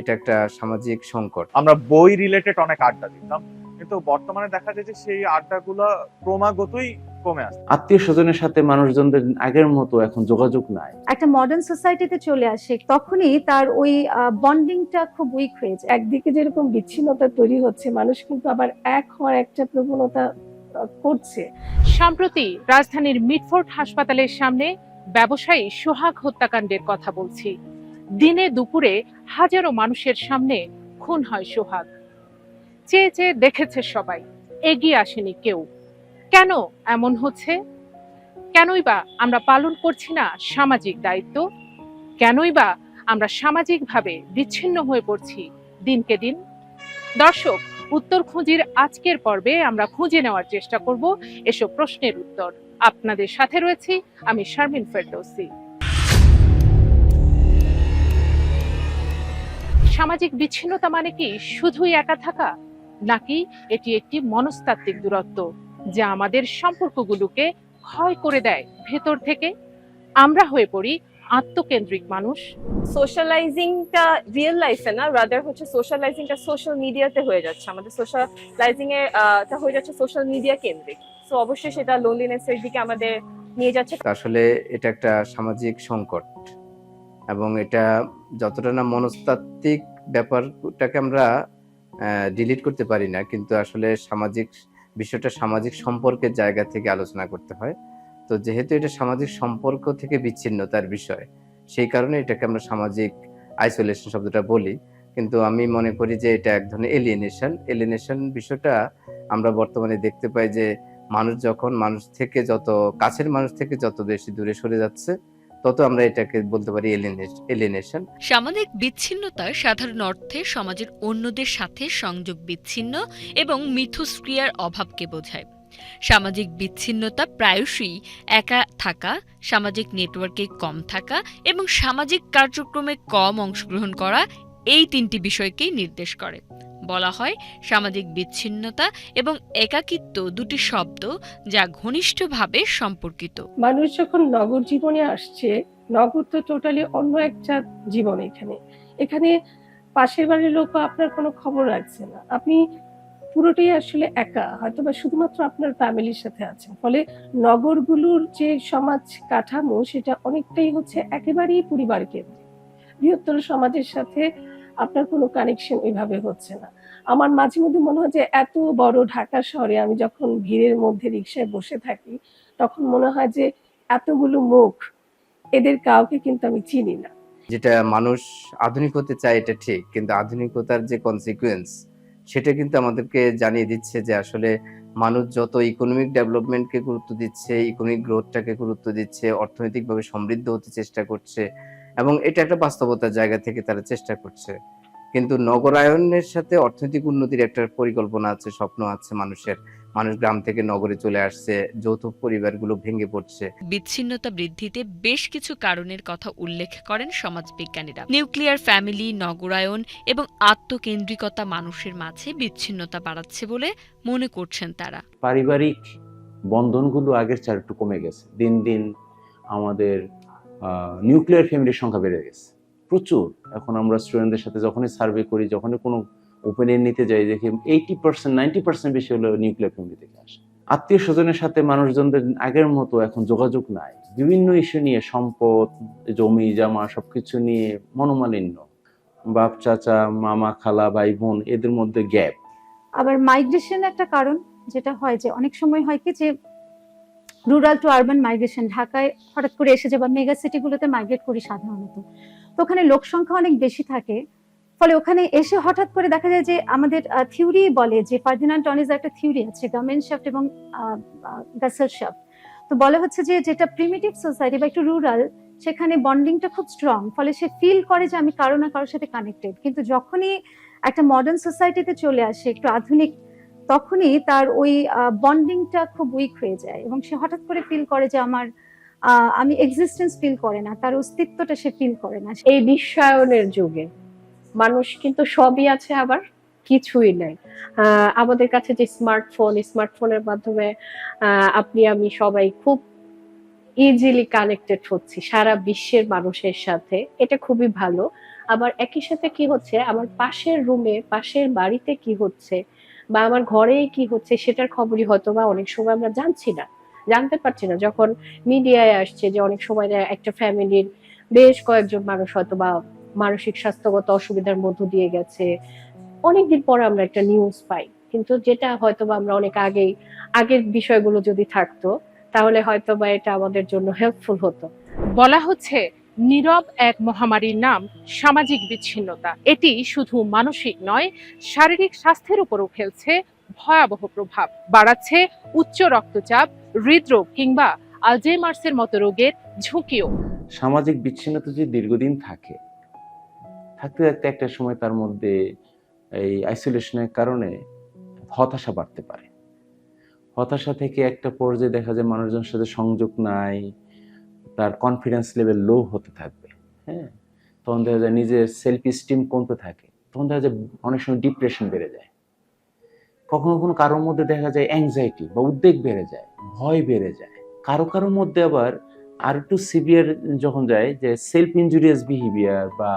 এটা একটা সামাজিক সংকট। আমরা বই রিলেটেড অনেক আড্ডা দিতাম কিন্তু বর্তমানে দেখা যায় যে সেই আড্ডাগুলো ক্রমাগতই কমে আসছে। আত্মীয় স্বজনের সাথে মানুষজনদের আগের মতো এখন যোগাযোগ নাই। একটা মডার্ন সোসাইটিতে চলে আসে তখনই তার ওই বন্ডিংটা খুব উইক হয়ে যায়। একদিকে যেরকম বিচ্ছিন্নতা তৈরি হচ্ছে মানুষ কিন্তু আবার এক হওয়ার একটা প্রবণতা করছে। সম্প্রতি রাজধানীর মিটফোর্ড হাসপাতালের সামনে ব্যবসায়ী সোহাগ হত্যাকাণ্ডের কথা বলছি। দিনে দুপুরে হাজারো মানুষের সামনে খুন হয় সোহাগ। চেয়ে চেয়ে দেখেছে সবাই, এগিয়ে আসেনি কেউ। কেন এমন হচ্ছে? কেনই বা আমরা পালন করছি না সামাজিক দায়িত্ব? কেনই বা আমরা সামাজিকভাবে বিচ্ছিন্ন হয়ে পড়ছি দিনকে দিন? দর্শক, উত্তর খুঁজির আজকের পর্বে আমরা খুঁজে নেওয়ার চেষ্টা করব এসব প্রশ্নের উত্তর। আপনাদের সাথে রয়েছি আমি শারমিন ফেরদৌসি। সামাজিক বিচ্ছিন্নতা মানে কি? শুধুই একা থাকা? নাকি এটি একটি মনস্তাত্ত্বিক দূরত্ব যা আমাদের সম্পর্কগুলোকে ক্ষয় করে দেয় ভেতর থেকে? আমরা হয়ে পড়ি আত্মকেন্দ্রিক মানুষ। সোশ্যালাইজিংটা রিয়েল লাইফে না রাদার হচ্ছে সোশ্যালাইজিংটা সোশ্যাল মিডিয়াতে হয়ে যাচ্ছে। আমাদের সোশ্যালাইজিং এর আহ, হয়ে যাচ্ছে সোশ্যাল মিডিয়া কেন্দ্রিক। সো অবশ্যই সেটা লোনলিনেস এর দিকে আমাদের নিয়ে যাচ্ছে। আসলে এটা একটা সামাজিক সংকট। এবং এটা যতটা না মনস্তাত্ত্বিক ব্যাপারটাকে আমরা ডিলিট করতে পারি না। কিন্তু আসলে সামাজিক বিষয়টা সামাজিক সম্পর্কের জায়গা থেকে আলোচনা করতে হয়। তো যেহেতু এটা সামাজিক সম্পর্ক থেকে বিচ্ছিন্নতার বিষয়, সেই কারণে এটাকে আমরা সামাজিক আইসোলেশন শব্দটা বলি। কিন্তু আমি মনে করি যে এটা এক ধরনের এলিয়েনেশন এলিয়েনেশন বিষয়টা আমরা বর্তমানে দেখতে পাই যে মানুষ যখন মানুষ থেকে যত, কাছের মানুষ থেকে যত বেশি দূরে সরে যাচ্ছে তত আমরা এটাকে বলতে পারি এলিয়েনেশন সামাজিক বিচ্ছিন্নতা সাধারণ অর্থে সমাজের অন্যদের সাথে সংযোগ বিচ্ছিন্ন এবং মিথস্ক্রিয়ার অভাবকে বোঝায়। সামাজিক বিচ্ছিন্নতা প্রায়শই একা থাকা, সামাজিক নেটওয়ার্কে কম থাকা এবং সামাজিক কার্যক্রমে কম অংশগ্রহণ করা এই তিনটি বিষয়কেই নির্দেশ করে। বলা হয় সামাজিক বিচ্ছিন্নতা এবং একাকিত্ব দুটি শব্দ যা ঘনিষ্ঠভাবে সম্পর্কিত। মানুষ যখন নগর জীবনে আসছে, নগর তো টোটালি অন্য একটা জীবন এখানে। এখানে পাশের বাড়ির লোকও আপনার কোনো খবর রাখছে না। আপনি পুরোটাই আসলে একা হয়তো বা শুধুমাত্র আপনার ফ্যামিলির সাথে আছেন। ফলে নগরগুলোর যে সমাজ কাঠামো, সেটা অনেকটাই হচ্ছে একেবারেই পরিবার কেন্দ্রিক বৃহত্তর সমাজের সাথে আপনার কোনো কানেকশন ওইভাবে হচ্ছে না। আমার মাঝে মধ্যে মনে হয় যে এত বড় ঢাকা শহরে আমি যখন ভিড়ের মধ্যে রিক্সায় বসে থাকি, তখন মনে হয় যে এতগুলো মুখ, এদের কাউকে কিন্তু আমি চিনি না। যেটা মানুষ আধুনিক হতে চায় এটা ঠিক, কিন্তু আধুনিকতার যে কনসিকুয়েন্স সেটা কিন্তু আমাদেরকে জানিয়ে দিচ্ছে যে আসলে মানুষ যত ইকোনমিক ডেভেলপমেন্টকে গুরুত্ব দিচ্ছে ইকোনমিক গ্রোথটাকে গুরুত্ব দিচ্ছে, অর্থনৈতিকভাবে সমৃদ্ধ হতে চেষ্টা করছে, এবং এটা একটা বাস্তবতার জায়গা থেকে তারা চেষ্টা করছে। কিন্তু নগরায়নের সাথে অর্থনৈতিক উন্নতির একটা পরিকল্পনা আছে স্বপ্ন আছে মানুষের। মানুষ গ্রাম থেকে নগরে চলে আসছে যৌথ পরিবারগুলো ভেঙে পড়ছে। বিচ্ছিন্নতা বৃদ্ধিতে বেশ কিছু কারণের কথা উল্লেখ করেন সমাজবিজ্ঞানীরা। নিউক্লিয়ার ফ্যামিলি নগরায়ন এবং আত্মকেন্দ্রিকতা মানুষের মাঝে বিচ্ছিন্নতা বাড়াচ্ছে বলে মনে করছেন তারা। পারিবারিক বন্ধনগুলো আগের চেয়ে একটু কমে গেছে। দিন দিন আমাদের নিউক্লিয়ার ফ্যামিলির সংখ্যা বেড়ে গেছে। প্রচুর। এখন আমরা স্টুডেন্টদের সাথে যখনই সার্ভে করি, যখনই কোনো ওপেনিয়ন নিতে যাই, দেখি এইটি পার্সেন্ট নাইনটি পার্সেন্ট বেশি হলো নিউক্লিয়ার ফ্যামিলি থেকে আসে। আত্মীয় স্বজনের সাথে মানুষজনদের আগের মতো এখন যোগাযোগ নাই। বিভিন্ন ইস্যু নিয়ে সম্পদ, জমি, জামা সবকিছু নিয়ে মনোমালিন্য। বাপ, চাচা, মামা, খালা, ভাই, বোন, এদের মধ্যে গ্যাপ আবার মাইগ্রেশন একটা কারণ, যেটা হয় যে অনেক সময় হয় কি যে রুরাল টু আরবান মাইগ্রেশন ঢাকায় হঠাৎ করে এসে যাবা মেগা সিটিগুলোতে মাইগ্রেট করি সাধারণত। তো ওখানে লোক সংখ্যা অনেক বেশি থাকে। ফলে ওখানে এসে হঠাৎ করে দেখা যায় যে আমাদের থিওরি বলে যে ফার্দিনান্ড টনিজ একটা থিওরি আছে, গামেন শাফট এবং গাসেল শাফট তো বলে হচ্ছে যে যেটা প্রিমিটিভ সোসাইটি বা একটু রুরাল সেখানে বন্ডিংটা খুব স্ট্রং ফলে সে ফিল করে যে আমি কারও না কারোর সাথে কানেক্টেড কিন্তু যখনই একটা মডার্ন সোসাইটিতে চলে আসে, একটু আধুনিক, তখনই তার ওই বন্ডিংটা খুব উইক হয়ে যায় এবং সে হঠাৎ করে ফিল করে যে আমার আমি এক্সিস্টেন্স ফিল করে না, তার অস্তিত্বটা সে ফিল করে না। এই বিশ্বায়নের যুগে মানুষ কিন্তু সবই আছে আবার, কিছুই নাই। আমাদের কাছে যে স্মার্টফোন স্মার্টফোনের মাধ্যমে আপনি, আমি সবাই খুব ইজিলি কানেক্টেড হচ্ছি, সারা বিশ্বের মানুষের সাথে। এটা খুবই ভালো। আবার একই সাথে কি হচ্ছে, আমার পাশের রুমে পাশের বাড়িতে কি হচ্ছে, বা আমার ঘরে কি হচ্ছে, সেটার খবরই হয়তো বা অনেক সময় আমরা জানছি না। জানতে পারছি না। যখন মিডিয়ায় আসছে যে অনেক সময় একটা ফ্যামিলির বেশ কয়েকজন মানুষ হয়তো বা মানসিক স্বাস্থ্যগত অসুবিধার মধ্য দিয়ে গেছে। অনেকদিন পরে আমরা একটা নিউজ পাই। কিন্তু যেটা হয়তো বা আমরা অনেক আগেই, আগের বিষয়গুলো যদি থাকতো, তাহলে হয়তো বা এটা আমাদের জন্য হেল্পফুল হতো। বলা হচ্ছে, নীরব এক মহামারীর নাম সামাজিক বিচ্ছিন্নতা। এটি শুধু মানসিক নয়, শারীরিক স্বাস্থ্যের উপরও ফেলছে ভয়াবহ প্রভাব। বাড়াচ্ছে উচ্চ রক্তচাপ, হৃদরোগ কিংবা আলজেমার্সের মতো রোগের ঝুঁকিও। সামাজিক বিচ্ছিন্নতা যদি দীর্ঘদিন থাকে, থাকতে থাকতে একটা সময় তার মধ্যে এই আইসোলেশনের কারণে হতাশা বাড়তে পারে। হতাশা থেকে একটা পর্যায়ে দেখা যায় মানুষজনের সাথে সংযোগ নাই, তার কনফিডেন্স লেভেল লো হতে থাকবে হ্যাঁ? তখন দেখা যায় নিজের সেলফ স্টিম কমতে থাকে, তখন দেখা যায় অনেক সময় ডিপ্রেশন বেড়ে যায়। কখনো কখনো কারোর মধ্যে দেখা যায় অ্যাংজাইটি বা উদ্বেগ বেড়ে যায়, ভয় বেড়ে যায়। কারও কারোর মধ্যে আবার আর একটু সিভিয়ার যখন যায় যে সেলফ ইঞ্জুরিয়াস বিহেভিয়ার বা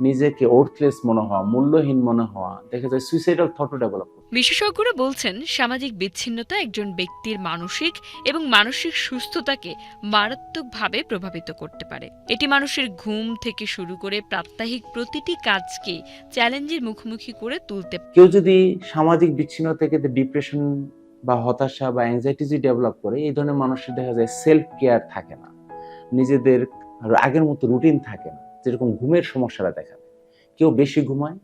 নিজেকে ওর্থলেস মনে হওয়া মূল্যহীন মনে হওয়া দেখা যায় সুইসাইডাল থটও ডেভেলপ বিশেষজ্ঞরা বলছেন সামাজিক বিচ্ছিন্নতা একজন ব্যক্তির মানসিক এবং মানসিক সুস্থতাকে মারাত্মকভাবে প্রভাবিত করতে পারে। এটি মানুষের ঘুম থেকে শুরু করে প্রাত্যহিক প্রতিটি কাজকে চ্যালেঞ্জের মুখোমুখি করে তুলতে কেউ যদি সামাজিক বিচ্ছিন্নতা থেকে ডিপ্রেশন বা হতাশা বা অ্যাংজাইটি যদি ডেভেলপ করে এই ধরনের মানুষের দেখা যায় সেলফ কেয়ার থাকে না। নিজেদের আগের মতো রুটিন থাকে না। যেরকম ঘুমের সমস্যাটা দেখা কেউ বেশি ঘুমায়,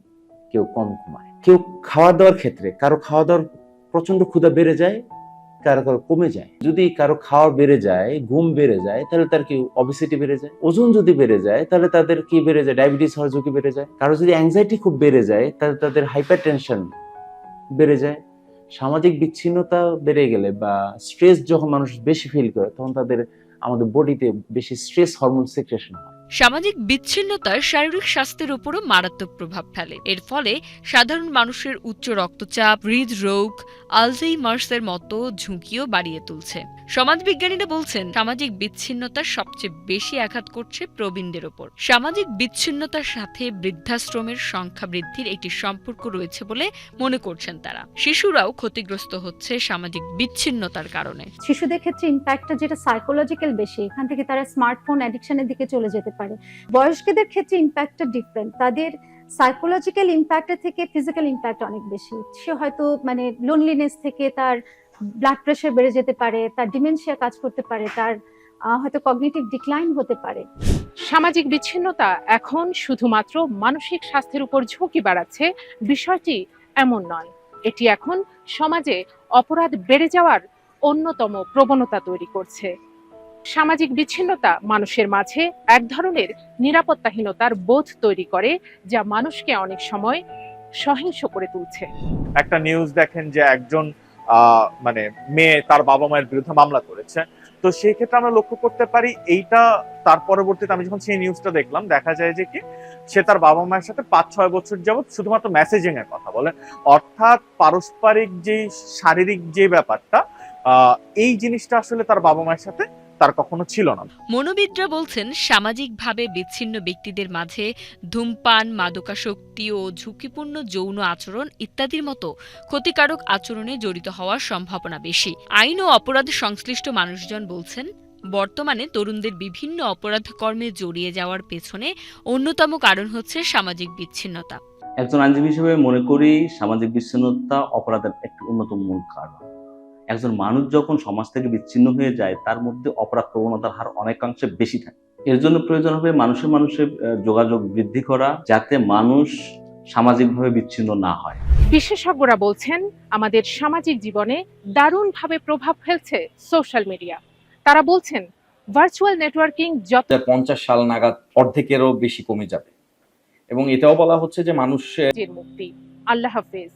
কেউ কম ঘুমায়। কেউ খাওয়া দাওয়ার ক্ষেত্রে কারও খাওয়া দাওয়ার প্রচণ্ড ক্ষুধা বেড়ে যায়, কারও কারও কমে যায়। যদি কারও খাওয়া বেড়ে যায়, ঘুম বেড়ে যায়, তাহলে তার কি অবিসিটি বেড়ে যায়? ওজন যদি বেড়ে যায়, তাহলে তাদের কি বেড়ে যায়? ডায়াবেটিস হওয়ার ঝুঁকি বেড়ে যায়। কারও যদি অ্যাংজাইটি খুব বেড়ে যায়, তাহলে তাদের হাইপার টেনশন বেড়ে যায়। সামাজিক বিচ্ছিন্নতা বেড়ে গেলে বা স্ট্রেস যখন মানুষ বেশি ফিল করে, তখন তাদের আমাদের বডিতে বেশি স্ট্রেস হরমোন সিক্রেশন হয়। সামাজিক বিচ্ছিন্নতার শারীরিক স্বাস্থ্যের উপরও মারাত্মক প্রভাব ফেলে। এর ফলে সাধারণ মানুষের উচ্চ রক্তচাপ, হৃদরোগ, আলজেইমার্সের মতো ঝুঁকিও বাড়িয়ে তুলছে। সমাজবিজ্ঞানীরা বলছেন, সামাজিক বিচ্ছিন্নতা সবচেয়ে বেশি আঘাত করছে প্রবীণদের ওপর। সামাজিক বিচ্ছিন্নতার সাথে বৃদ্ধাশ্রমের সংখ্যা বৃদ্ধির একটি সম্পর্ক রয়েছে বলে মনে করছেন তারা। শিশুরাও ক্ষতিগ্রস্ত হচ্ছে সামাজিক বিচ্ছিন্নতার কারণে। শিশুদের ক্ষেত্রে ইম্প্যাক্টটা যেটা সাইকোলজিক্যাল বেশি, এখান থেকে তারা স্মার্টফোন অ্যাডিকশনের দিকে চলে যেতে পারে। বয়স্কদের ক্ষেত্রে ইম্প্যাক্টটা ডিফারেন্ট তাদের সাইকোলজিক্যাল ইম্প্যাক্টের থেকে ফিজিক্যাল ইম্প্যাক্ট অনেক বেশি। সে হয়তো মানে লোনলিনেস থেকে তার ব্লাড প্রেশার বেড়ে যেতে পারে, তার ডিমেনশিয়া কাজ করতে পারে, তার হয়তো কগনিটিভ ডিক্লাইন হতে পারে। সামাজিক বিচ্ছিন্নতা এখন শুধুমাত্র মানসিক স্বাস্থ্যের উপর ঝুঁকি বাড়াচ্ছে, বিষয়টি এমন নয়। এটি এখন সমাজে অপরাধ বেড়ে যাওয়ার অন্যতম প্রবণতা তৈরি করছে। সামাজিক বিচ্ছিন্নতা মানুষের মাঝে এক ধরনের নিরাপত্তাহীনতার বোধ তৈরি করে, যা মানুষকে অনেক সময় সহিংস করে তুলছে। একটা নিউজ দেখেন যে একজন মানে মেয়ে তার বাবা মায়ের বিরুদ্ধে মামলা করেছে। তো সেই ক্ষেত্রে আমরা লক্ষ্য করতে পারি এইটা তার পরবর্তীতে আমি যখন সেই নিউজটা দেখলাম, দেখা যায় যে কি, সে তার বাবা মায়ের সাথে পাঁচ ছয় বছর যাবত শুধুমাত্র মেসেজিং এর কথা বলে। অর্থাৎ পারস্পরিক যে শারীরিক যে ব্যাপারটা এই জিনিসটা আসলে তার বাবা মায়ের সাথে তার কখনো ছিল না। মনোবিদরা বলছেন সামাজিকভাবে বিচ্ছিন্ন ব্যক্তিদের মাঝে ধূমপান মাদকাসক্তি ও ঝুঁকিপূর্ণ যৌন আচরণ ইত্যাদির মতো ক্ষতিকারক আচরণে জড়িত হওয়ার সম্ভাবনা বেশি। আইন ও অপরাধ সংশ্লিষ্ট মানুষজন বলছেন বর্তমানে তরুণদের বিভিন্ন অপরাধ কর্মে জড়িয়ে যাওয়ার পেছনে অন্যতম কারণ হচ্ছে সামাজিক বিচ্ছিন্নতা। একজন আইনজীবী হিসেবে মনে করি সামাজিক বিচ্ছিন্নতা অপরাধের একটি অন্যতম মূল কারণ। একজন মানুষ যখন সমাজ থেকে বিচ্ছিন্ন হয়ে যায় তার মধ্যে অপরাধ প্রবণতার হার অনেকাংশে বেশি থাকে। এর জন্য প্রয়োজন হবে মানুষের মানুষের যোগাযোগ বৃদ্ধি করা যাতে মানুষ সামাজিকভাবে বিচ্ছিন্ন না হয়। বিশেষজ্ঞরা বলছেন আমাদের সামাজিক জীবনে দারুণভাবে প্রভাব ফেলছে সোশ্যাল মিডিয়া। তারা বলছেন ভার্চুয়াল নেটওয়ার্কিং যত পঞ্চাশ সাল নাগাদ অর্ধেকেরও বেশি কমে যাবে। এবং এটাও বলা হচ্ছে যে মানুষের মুক্তি। আল্লাহ হাফেজ।